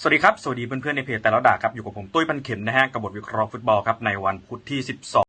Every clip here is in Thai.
สวัสดีครับ สวัสดีเพื่อนๆในเพจแต่ละด่าครับ อยู่กับผมตุ้ยพันเข็มนะฮะกับบทวิเคราะห์ฟุตบอลครับ ในวันพุธที่ 12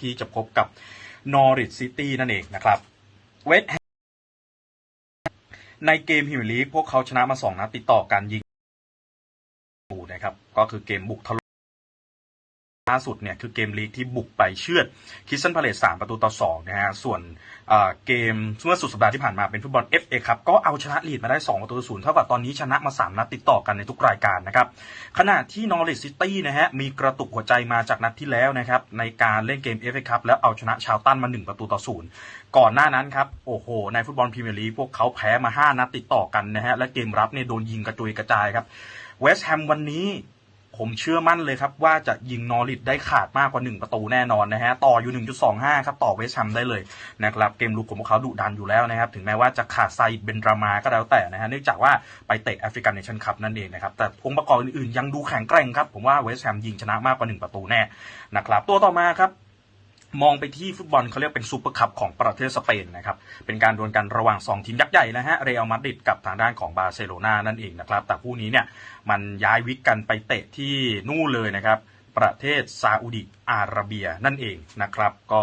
ที่จะพบกับนอริ h ซิตี้นั่นเองนะครับเวสต์แฮในเกมฮิมลีกพวกเขาชนะมาสองนัดติดต่อกันยิงนะครับ ก็คือเกมบุกทะลุ ล่าสุดเนี่ยคือเกมลีกที่บุกไปเชือดคิสซันพาเลสสามประตูต่อสองนะฮะส่วนเกมเมื่อสุดสัปดาห์ที่ผ่านมาเป็นฟุตบอล FA ครับก็เอาชนะลีดมาได้ 2 ประตูต่อศูนย์เท่ากับตอนนี้ชนะมา 3 นัดติดต่อกันในทุกรายการนะครับขณะที่นอริ h ซิตี้นะฮะมีกระตุกหัวใจมาจากนัดที่แล้วนะครับในการเล่นเกม FA ครับแล้วเอาชนะชาวตันมา 1 ประตูต่อศูนย์ก่อนหน้านั้นครับโอ้โห ในฟุตบอลพรีเมียร์ลีกพวกเขาแพ้มา 5 นัดติดต่อกันนะฮะและเกมรับเนี่ยโดนยิงกระจุยกระจายครับเวสต์แฮมวันนี้ ผมเชื่อมั่นเลยครับว่าจะยิงนอริดได้ขาดมากกว่า 1 ประตูแน่นอนนะฮะ ต่ออยู่ 1.25 ครับ ต่อเวสแฮมได้เลยนะครับ เกมลุกของพวกเขาดุดันอยู่แล้วนะครับ ถึงแม้ว่าจะขาดไซด์เบนรามาก็แล้วแต่นะฮะ เนื่องจากว่าไปเตะแอฟริกันเนชั่นคัพนั่นเองนะครับ แต่องค์ประกอบอื่นๆ ยังดูแข็งแกร่งครับ ผมว่าเวสแฮมยิงชนะมากกว่า 1 ประตูแน่นะครับ ตัวต่อมาครับ มองไปที่ฟุตบอลเขาเรียกเป็นซูเปอร์คัพของประเทศสเปนนะครับ เป็นการดวลกันระหว่าง 2 ทีมยักษ์ใหญ่นะฮะ เรอัลมาดริดกับทางด้านของบาร์เซโลนานั่นเองนะครับ แต่คู่นี้เนี่ยมันย้ายวิกกันไปเตะที่นู่นเลยนะครับ ประเทศซาอุดิอาระเบียนั่นเองนะครับ ก็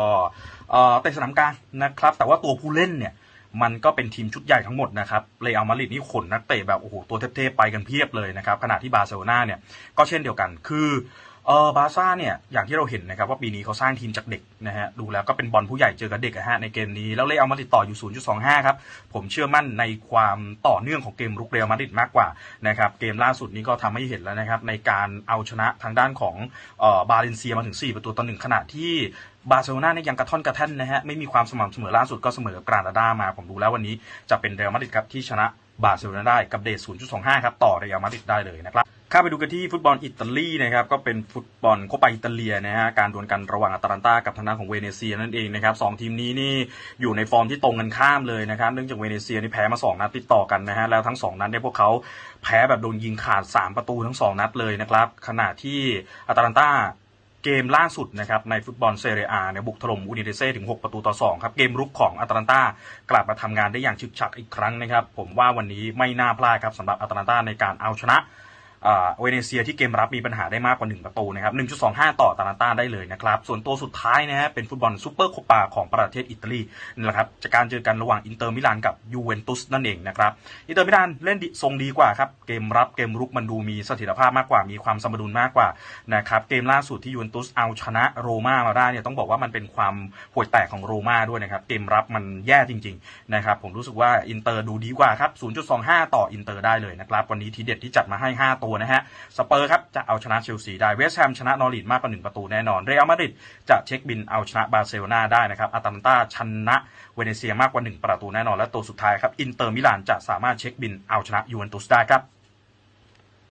เออเตะสนามกลางนะครับ แต่ว่าตัวผู้เล่นเนี่ยมันก็เป็นทีมชุดใหญ่ทั้งหมดนะครับ เรอัลมาดริดนี่ขนนักเตะแบบโอ้โหตัวเทพๆไปกันเพียบเลยนะครับ ขณะที่บาร์เซโลนาเนี่ยก็เช่นเดียวกัน คือ เออบาซ่าเนี่ยอย่างที่เราเห็นนะครับว่าปีนี้เขาสร้างทีมจากเด็กนะฮะดูแล้วก็เป็นบอลผู้ใหญ่เจอกับเด็กอะฮะในเกมนี้ แล้วเรอัลมาดริดต่ออยู่ 0.25 ครับ ผมเชื่อมั่นในความต่อเนื่องของเกมรุกเรอัลมาดริดมากกว่านะครับเกมล่าสุดนี้ก็ทำให้เห็นแล้วนะครับในการเอาชนะทางด้านของเออบาเลนเซียมาถึง 4 ประตูต่อหนึ่งขณะที่บาร์เซโลนาเนี่ยยังกระท่อนกระแท่นนะฮะไม่มีความสม่ำเสมอล่าสุดก็เสมอกรานาดามาผมดูแล้ววันนี้จะเป็นเรอัลมาดริดครับที่ชนะบาร์เซโลนาได้กับเดช0.25 ครับต่อเรอัลมาดริดได้เลยนะครับ ข้าไปดูกันที่ฟุตบอลอิตาลีนะครับก็เป็นฟุตบอลโคปาอิตาเลียนะฮะการดวลกันระหว่างอาตาลันตากับทางด้านของเวเนเซียนั่นเองนะครับสองทีมนี้นี่อยู่ในฟอร์มที่ตรงกันข้ามเลยนะครับเนื่องจากเวเนเซียนี่แพ้มาสองนัดติดต่อกันนะฮะแล้วทั้งสองนัดเนี่ยพวกเขาแพ้แบบโดนยิงขาด 3 ประตูทั้ง 2 นัดเลยนะครับขณะที่อาตาลันตาเกมล่าสุดนะครับในฟุตบอลเซเรียอาเนี่ยบุกถล่มอูดิเนเซ่ถึง 6 ประตูต่อ 2 ครับ เกมรุกของอาตาลันตากลับมาทำงานได้อย่างฉึกฉักอีกครั้งนะครับ ผมว่าวันนี้ไม่น่าพลาดครับสำหรับอาตาลันตาในการเอาชนะ เวเนเซียที่เกมรับมีปัญหาได้มากกว่า 1 ประตูนะครับ 1.25 ต่ออาตาลันตาได้เลยนะครับ ส่วนตัวสุดท้ายนะฮะเป็นฟุตบอลซูเปอร์โคปาของประเทศอิตาลีนี่แหละครับจากการเจอกันระหว่างอินเตอร์มิลานกับยูเวนตุสนั่นเองนะครับอินเตอร์มิลานเล่นทรงดีกว่าครับเกมรับเกมรุกมันดูมีเสถียรภาพมากกว่ามีความสมดุลมากกว่านะครับเกมล่าสุดที่ยูเวนตุสเอาชนะโรม่ามาได้เนี่ยต้องบอกว่ามันเป็นความห่วยแตกของโรม่าด้วยนะครับเกมรับมันแย่จริงๆนะครับผมรู้สึกว่าอินเตอร์ดูดีกว่าครับ 0.25 ต่ออินเตอร์ได้เลยนะครับวันนี้ทีเด็ดที่จัดมาให้ 5 ตัวนะฮะ สเปอร์ครับจะเอาชนะเชลซีได้เวสต์แฮมชนะนอริทมากกว่า 1 ประตูแน่นอน เรอัลมาดริดจะเช็คบินเอาชนะบาร์เซโลนาได้นะครับอาตันตาชนะเวเนเซียมากกว่า 1 ประตูแน่นอน และตัวสุดท้ายครับอินเตอร์มิลานจะสามารถเช็คบินเอาชนะยูเวนตุสได้ครับ